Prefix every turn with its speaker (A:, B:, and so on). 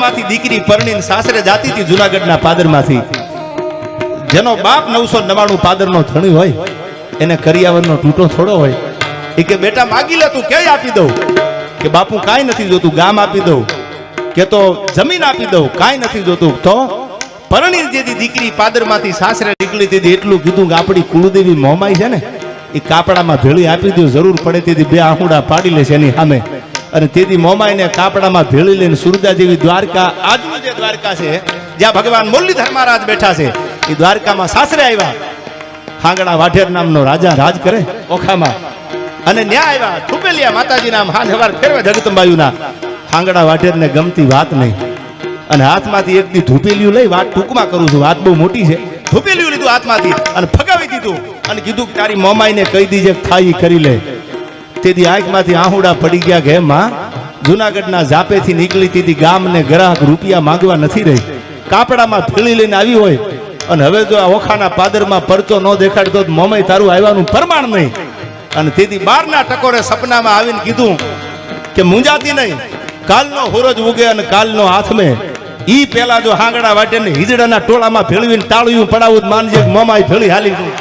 A: ઓખમાંથી દીકરી પરણીને સાસરે જાતી હતી જુનાગઢના પાદરમાંથી. જેનો બાપ નવસો નવાણું પાદરનો ધણી હોય, એને કરિયાવરનો ટૂટો થોડો હોય, એ કે, બેટા, માગી લે, તું ક્યાંય આપી દઉં? કે, બાપુ, કાંઈ નથી જોતું, ગામ આપી દઉં. કે, તો જમીન આપી દઉં. કાંઈ નથી જોતું. તો પરણી જેથી દીકરી પાદરમાંથી સાસરે નીકળી તેથી એટલું કીધું કે, આપણી કુળદેવી મોમાઈ છે ને, એ કાપડામાં ભેળી આપી દઉં જરૂર પડે તેથી બે આહુડા પાડી લેશે એની સામે. અને તેથી મોમાઈને કાપડામાં ભેળી લઈને સુરજા જેવી દ્વારકા, આજનું જે દ્વારકા છે, જ્યાં ભગવાન મુરલીધર મહારાજ બેઠા છે, એ દ્વારકામાં સાસરે આવ્યા. હાંગડા વાઢેર નામનો રાજા રાજ કરે ઓખામાં. અને ન્યા આવ્યા થુપેલિયા માતાજી નામ હાથ હવાર ફેરવે જગતંબાયુના હાંગડા વાઢેરને ગમતી વાત નહીં. અને હાથમાંથી એક દી ધૂપેલિયું લઈ વાત ટૂંકમાં કરું છું, વાત બહુ મોટી છે. ધૂપેલિયું લીધું હાથમાંથી અને ફગાવી દીધું. અને કીધું કે તારી મોમાઈને કહી દીજે થાય કરી લે. તેથી આંખમાંથી આહુડા પડી ગયા કે માં જુનાગઢના ઝાપેથી નીકળી તેથી ગામને ગ્રાહક રૂપિયા માંગવા નથી રહી. કાપડામાં ફીળી લઈને આવી હોય. અને હવે જો આ ઓખાના પાદરમાં પરચો ન દેખાડતો મમય તારું આવવાનું પ્રમાણ નહીં. અને તેથી બારના ટકોરે સપનામાં આવીને કીધું કે મુંજાતી નહીં. કાલનો હુરજ ઉગે અને કાલનો હાથમે. ઈ પેલા જો હાંગડા વાટે હિજડાના ટોળામાં ભેળવીને તાળિયું પડાવું માનજે મમાય ભેળી હાલી ગયું